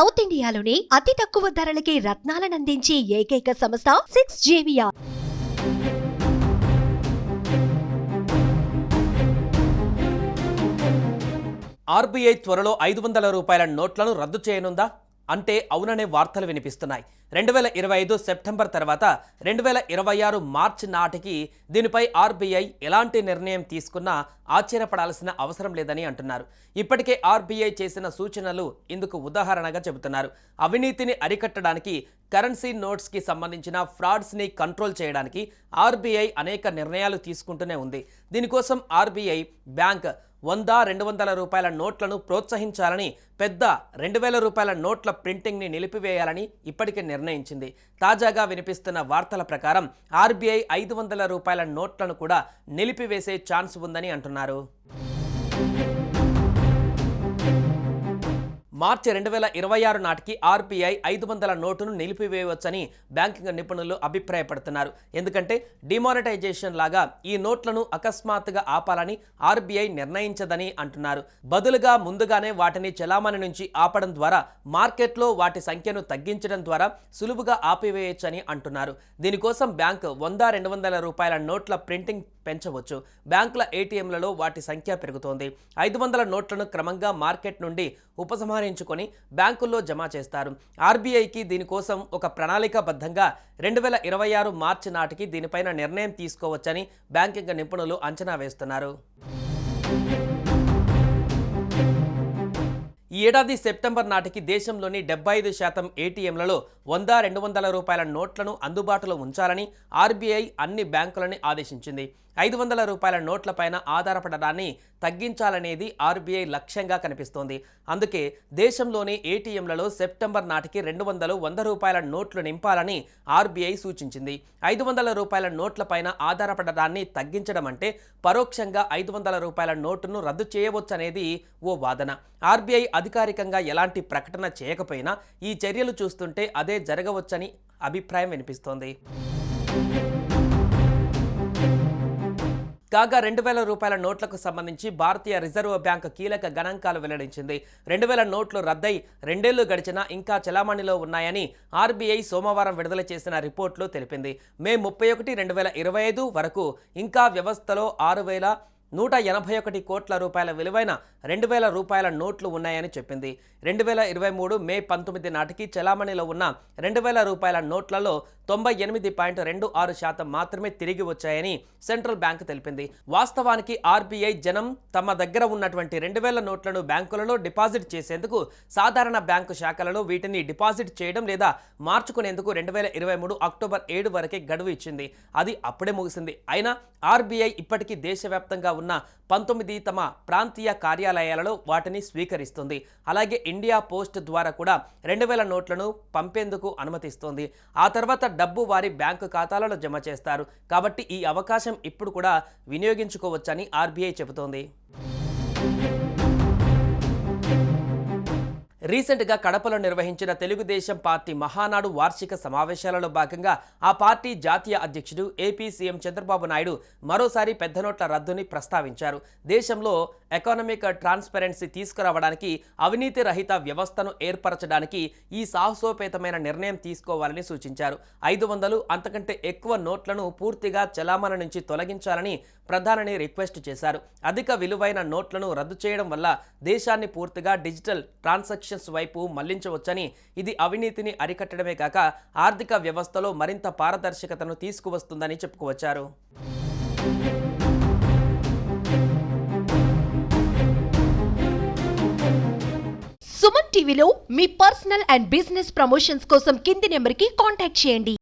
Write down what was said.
South ఇండియాలోని అతి తక్కువ ధరలకి రత్నాలనందించే ఏకైక సంస్థ సిక్స్ జేవియా ఆర్బీఐ త్వరలో ఐదు వందల రూపాయల నోట్లను రద్దు చేయనుందా? అంటే అవుననే వార్తలు వినిపిస్తున్నాయి. రెండు వేల ఇరవై ఐదు సెప్టెంబర్ తర్వాత రెండు వేల ఇరవై ఆరు మార్చి నాటికి దీనిపై ఆర్బీఐ ఎలాంటి నిర్ణయం తీసుకున్నా ఆశ్చర్యపడాల్సిన అవసరం లేదని అంటున్నారు. ఇప్పటికే ఆర్బీఐ చేసిన సూచనలు ఇందుకు ఉదాహరణగా చెబుతున్నారు. అవినీతిని అరికట్టడానికి కరెన్సీ నోట్స్కి సంబంధించిన ఫ్రాడ్స్ని కంట్రోల్ చేయడానికి ఆర్బీఐ అనేక నిర్ణయాలు తీసుకుంటూనే ఉంది. దీనికోసం ఆర్బీఐ బ్యాంక్ వంద రెండు వందల రూపాయల నోట్లను ప్రోత్సహించాలని పెద్ద రెండు వేల రూపాయల నోట్ల ప్రింటింగ్ని నిలిపివేయాలని ఇప్పటికే నిర్ణయించింది. తాజాగా వినిపిస్తున్న వార్తల ప్రకారం ఆర్బీఐ ఐదు వందల రూపాయల నోట్లను కూడా నిలిపివేసే ఛాన్స్ ఉందని అంటున్నారు. మార్చి రెండు వేల ఇరవై ఆరు నాటికి ఆర్బీఐ ఐదు వందల నోటును నిలిపివేయవచ్చని బ్యాంకింగ్ నిపుణులు అభిప్రాయపడుతున్నారు. ఎందుకంటే డిమానిటైజేషన్ లాగా ఈ నోట్లను అకస్మాత్తుగా ఆపాలని ఆర్బీఐ నిర్ణయించదని అంటున్నారు. బదులుగా ముందుగానే వాటిని చెలామణి నుంచి ఆపడం ద్వారా మార్కెట్లో వాటి సంఖ్యను తగ్గించడం ద్వారా సులువుగా ఆపివేయొచ్చని అంటున్నారు. దీనికోసం బ్యాంక్ వంద రెండు వందల రూపాయల నోట్ల ప్రింటింగ్ పెంచవచ్చు. బ్యాంకుల ఏటీఎంలలో వాటి సంఖ్య పెరుగుతోంది. ఐదు వందల నోట్లను క్రమంగా మార్కెట్ నుండి ఉపసంహరించుకొని బ్యాంకుల్లో జమ చేస్తారు. ఆర్బీఐకి దీనికోసం ఒక ప్రణాళికాబద్ధంగా రెండు వేల ఇరవై ఆరు మార్చి నాటికి దీనిపైన నిర్ణయం తీసుకోవచ్చని బ్యాంకింగ్ నిపుణులు అంచనా వేస్తున్నారు. ఈ ఏడాది సెప్టెంబర్ నాటికి దేశంలోని డెబ్బై ఐదు శాతం ఏటీఎంలలో వంద రెండు వందల రూపాయల నోట్లను అందుబాటులో ఉంచాలని ఆర్బీఐ అన్ని బ్యాంకులని ఆదేశించింది. ఐదు వందల రూపాయల నోట్లపైన ఆధారపడడాన్ని తగ్గించాలనేది ఆర్బీఐ లక్ష్యంగా కనిపిస్తోంది. అందుకే దేశంలోని ఏటీఎంలలో సెప్టెంబర్ నాటికి రెండు వందలు వంద రూపాయల నోట్లు నింపాలని ఆర్బీఐ సూచించింది. ఐదు వందల రూపాయల నోట్లపైన ఆధారపడడాన్ని తగ్గించడం అంటే పరోక్షంగా ఐదు వందల రూపాయల నోటును రద్దు చేయవచ్చనేది ఓ వాదన. ఆర్బీఐ అధికారికంగా ఎలాంటి ప్రకటన చేయకపోయినా ఈ చర్యలు చూస్తుంటే అదే జరగవచ్చని అభిప్రాయం వినిపిస్తోంది. కాగా రెండు వేల రూపాయల నోట్లకు సంబంధించి భారతీయ రిజర్వ్ బ్యాంక్ కీలక గణాంకాలు వెల్లడించింది. రెండు వేల నోట్లు రద్దై రెండేళ్ళు గడిచినా ఇంకా చలామణిలో ఉన్నాయని ఆర్బీఐ సోమవారం విడుదల చేసిన రిపోర్ట్లో తెలిపింది. మే ముప్పై ఒకటి రెండు వేల ఇరవై ఐదు వరకు ఇంకా వ్యవస్థలో ఆరు వేల నూట ఎనభై ఒకటి కోట్ల రూపాయల విలువైన రెండు వేల రూపాయల నోట్లు ఉన్నాయని చెప్పింది. రెండు వేల ఇరవై మూడు మే పంతొమ్మిది నాటికి చలామణిలో ఉన్న రెండు వేల రూపాయల నోట్లలో తొంభై ఎనిమిది పాయింట్ రెండు ఆరు శాతం మాత్రమే తిరిగి వచ్చాయని సెంట్రల్ బ్యాంక్ తెలిపింది. వాస్తవానికి ఆర్బీఐ జనం తమ దగ్గర ఉన్నటువంటి రెండు వేల నోట్లను బ్యాంకులలో డిపాజిట్ చేసేందుకు సాధారణ బ్యాంకు శాఖలలో వీటిని డిపాజిట్ చేయడం లేదా మార్చుకునేందుకు రెండు వేల ఇరవై మూడు అక్టోబర్ ఏడు వరకే గడువు ఇచ్చింది. అది అప్పుడే ముగిసింది. అయినా ఆర్బీఐ ఇప్పటికీ దేశవ్యాప్తంగా ఉన్న పంతొమ్మిది తమ ప్రాంతీయ కార్యాలయాలలో వాటిని స్వీకరిస్తుంది. అలాగే ఇండియా పోస్ట్ ద్వారా కూడా రెండు వేల నోట్లను పంపేందుకు అనుమతిస్తుంది. ఆ తర్వాత డబ్బు వారి బ్యాంకు ఖాతాలలో జమ చేస్తారు. కాబట్టి ఈ అవకాశం ఇప్పుడు కూడా వినియోగించుకోవచ్చని ఆర్బీఐ చెబుతోంది. రీసెంట్గా కడపలో నిర్వహించిన తెలుగుదేశం పార్టీ మహానాడు వార్షిక సమావేశాలలో భాగంగా ఆ పార్టీ జాతీయ అధ్యక్షుడు ఏపీ సీఎం చంద్రబాబు నాయుడు మరోసారి పెద్ద నోట్ల రద్దుని ప్రస్తావించారు. దేశంలో ఎకనామిక్ ట్రాన్స్పరెన్సీ తీసుకురావడానికి అవినీతి రహిత వ్యవస్థను ఏర్పరచడానికి ఈ సాహసోపేతమైన నిర్ణయం తీసుకోవాలని సూచించారు. ఐదు వందలు అంతకంటే ఎక్కువ నోట్లను పూర్తిగా చలామణి నుంచి తొలగించాలని ప్రధానిని రిక్వెస్ట్ చేశారు. అధిక విలువైన నోట్లను రద్దు చేయడం వల్ల దేశాన్ని పూర్తిగా డిజిటల్ ట్రాన్సాక్షన్స్ వైపు మళ్ళించవచ్చని ఇది అవినీతిని అరికట్టడమే కాక ఆర్థిక వ్యవస్థలో మరింత పారదర్శకతను తీసుకువస్తుందని చెప్పుకువచ్చారు. సుమన్ టీవీలో మీ పర్సనల్ అండ్ బిజినెస్ ప్రమోషన్స్ కోసం కింది నెంబర్కి కాంటాక్ట్ చేయండి.